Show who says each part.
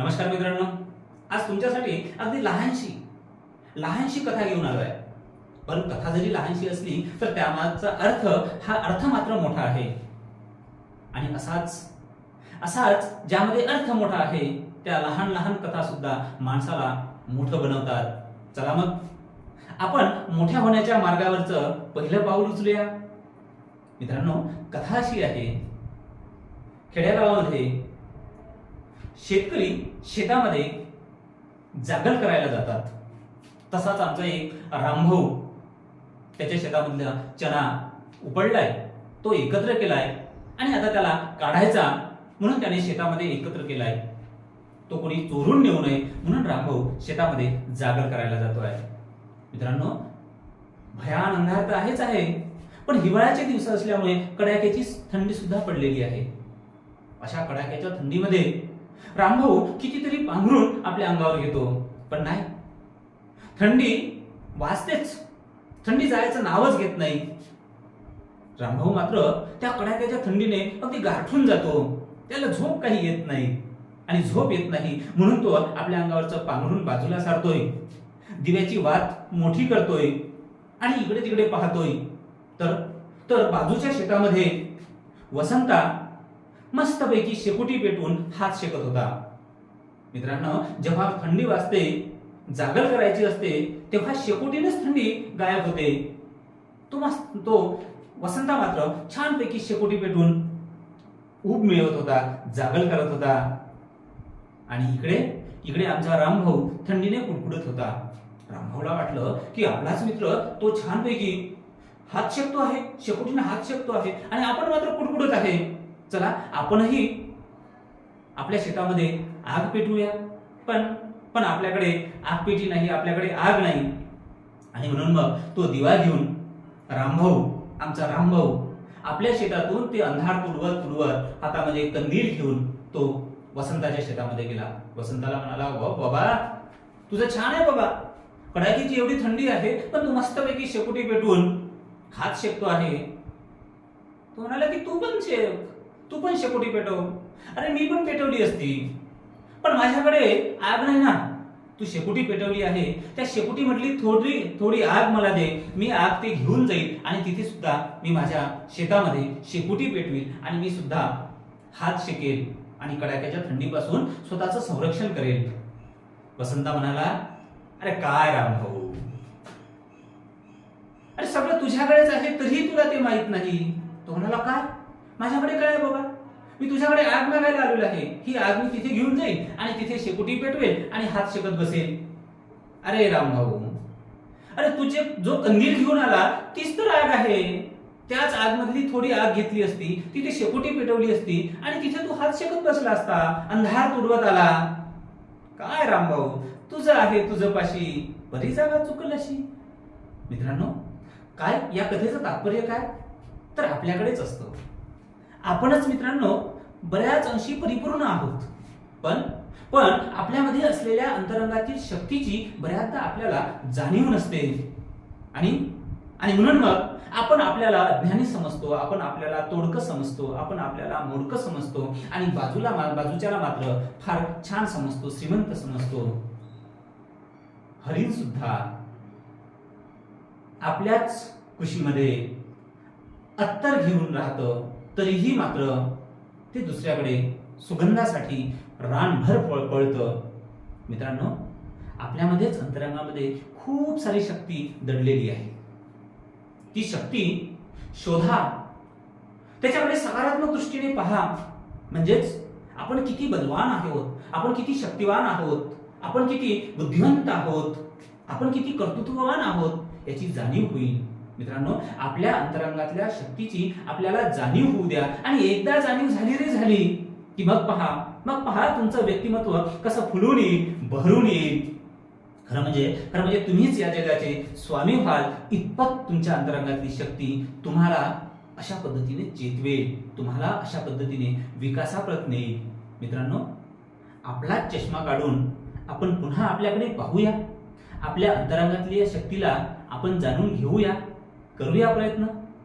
Speaker 1: नमस्कार मित्रांनो. आज तुमच्यासाठी अगदी लहानशी लहानशी कथा घेऊन आलो आहे पण कथा जरी लहानशी असली तर त्यामागचा अर्थ हा अर्थ मात्र मोठा आहे. आणि असाच असाच ज्यामध्ये अर्थ मोठा आहे त्या लहान लहान कथा सुद्धा माणसाला मोठं बनवतात. चला मग. आपण मोठ्या होण्याच्या मार्गावरचं पहिलं पाऊल उचलूया. मित्रांनो कथा अशी आहे. खेड्यागावामध्ये शेतकरी शेतामध्ये जागल करायला जातात. तसाच आमचा एक रामभाऊ त्याच्या शेतामधला चना उपडलाय तो एकत्र केलाय आणि आता त्याला काढायचा म्हणून त्याने शेतामध्ये एकत्र केलाय. तो कोणी चोरून नेऊ नये म्हणून रामभाऊ शेतामध्ये जागर करायला जातो आहे मित्रांनो भयान अंधार तर आहेच आहे पण हिवाळ्याचे दिवस असल्यामुळे कडाक्याची थंडी सुद्धा पडलेली आहे. अशा कडाक्याच्या थंडीमध्ये रामभाऊ कितीतरी पांघरून आपल्या अंगावर घेतो. पण नाही. थंडी वाजतेच. थंडी जायचं नावच घेत नाही. रामभाऊ मात्र त्या कडाक्याच्या थंडीने अगदी गारठून जातो. त्याला झोप काही येत नाही. आणि झोप येत नाही म्हणून तो आपल्या अंगावरचं पांघरून बाजूला सारतोय. दिव्याची वात मोठी करतोय आणि इकडे तिकडे पाहतोय. तर तर बाजूच्या शेतामध्ये वसंता मस्तपैकी शेकोटी पेटवून हात शेकत होता. मित्रांनो जेव्हा थंडी वाजते जागर करायची असते तेव्हा शेकोटीनेच थंडी गायब होते. तो मस्त तो वसंता मात्र छानपैकी शेकोटी पेटून ऊब मिळवत होता जागल करत होता. आणि इकडे इकडे आमचा रामभाऊ थंडीने कुडकुडत होता. रामभाऊला वाटलं की आपलाच मित्र तो छानपैकी हात शेकतो आहे शेकोटीने हात शेकतो आहे आणि आपण मात्र कुडकुडत आहे. चला आपणही आपल्या शेतामध्ये आग पेटवूया. पण पण आपल्याकडे आग पेटी नाही आपल्याकडे आग नाही. आणि म्हणून मग तो दिवा घेऊन रामभाऊ आमचा रामभाऊ आपल्या शेतातून ते अंधार तुडवत तुडवत हातामध्ये कंदील घेऊन तो वसंताच्या शेतामध्ये गेला. वसंताला म्हणाला बाबा तुझं छान आहे बाबा. कडाकीची एवढी थंडी आहे पण तू मस्तपैकी शेकोटी पेटवून हात शेकतो आहे. तो म्हणाला की तू पण शेक. तू पण शेकोटी पेटव. अरे मी पण पेटवली असती. पण माझ्याकडे आग नाही ना. तू शेकोटी पेटवली आहे. त्या शेकोटी थोडी थोडी आग मला दे. मी आग ते घेऊन जाईल आणि तिथे सुद्धा मी माझ्या शेतामध्ये शेकोटी पेटवील आणि मी सुद्धा हात शेकेल आणि कडाक्याच्या थंडीपासून स्वतःचं संरक्षण करेल. वसंता म्हणाला अरे काय राम भाऊ. अरे सगळं तुझ्याकडेच आहे तरीही तुला ते माहीत नाही. तो म्हणाला काय? माझ्याकडे काय आहे बाबा. मी तुझ्याकडे आग मागायला आलेलो आहे. ही आग मी तिथे घेऊन जाईल आणि तिथे शेकोटी पेटवेल आणि हात शेकत बसेल. अरे राम भाऊ. अरे तुझे जो कंदील घेऊन आला तीच तर आग आहे. त्याच आगमधली थोडी आग घेतली असती तिथे शेकोटी पेटवली असती आणि तिथे तू हात शेकत बसला असता अंधार तुडवत आला. काय रामभाऊ तुझं आहे तुझं पाशी बरी जागा चुकल अशी. मित्रांनो काय या कथेचं तात्पर्य काय? तर आपल्याकडेच असतं. आपणच मित्रांनो बऱ्याच अंशी परिपूर्ण आहोत. पण पण आपल्यामध्ये असलेल्या अंतरंगातील शक्तीची बऱ्याचदा आपल्याला जाणीव नसते. आणि आणि म्हणून मग आपण आपल्याला अज्ञानी समजतो आपण आपल्याला तोडकं समजतो आपण आपल्याला मोडकं समजतो आणि बाजूला बाजूच्याला मात्र फार छान समजतो श्रीमंत समजतो. हरिण सुद्धा आपल्याच कुशीमध्ये अत्तर घेऊन राहतं. तरीही मात्र ते दुसऱ्याकडे सुगंधासाठी रानभर पळ पळतं. मित्रांनो आपल्यामध्येच अंतरंगामध्ये खूप सारी शक्ती दडलेली आहे. ती शक्ती शोधा. त्याच्याकडे सकारात्मक दृष्टीने पहा. म्हणजेच आपण किती बलवान आहोत आपण किती शक्तिवान आहोत आपण किती बुद्धिवंत आहोत आपण किती कर्तृत्ववान आहोत याची जाणीव होईल. मित्रांनो आपल्या अंतरंगातल्या शक्तीची आपल्याला जाणीव होऊ द्या. आणि एकदा जाणीव झाली रे झाली की मग पहा मग पहा तुमचं व्यक्तिमत्व कसं फुलून येईल भरून येईल. खरं म्हणजे खरं म्हणजे तुम्हीच या जगाचे स्वामी व्हाल इतपत तुमच्या अंतरंगातली शक्ती तुम्हाला अशा पद्धतीने चेतवेल तुम्हाला अशा पद्धतीने विकासाप्रत नेईल मित्रांनो आपलाच चष्मा काढून आपण पुन्हा आपल्याकडे पाहूया. आपल्या अंतरंगातल्या शक्तीला आपण जाणून घेऊया. करूया प्रयत्न.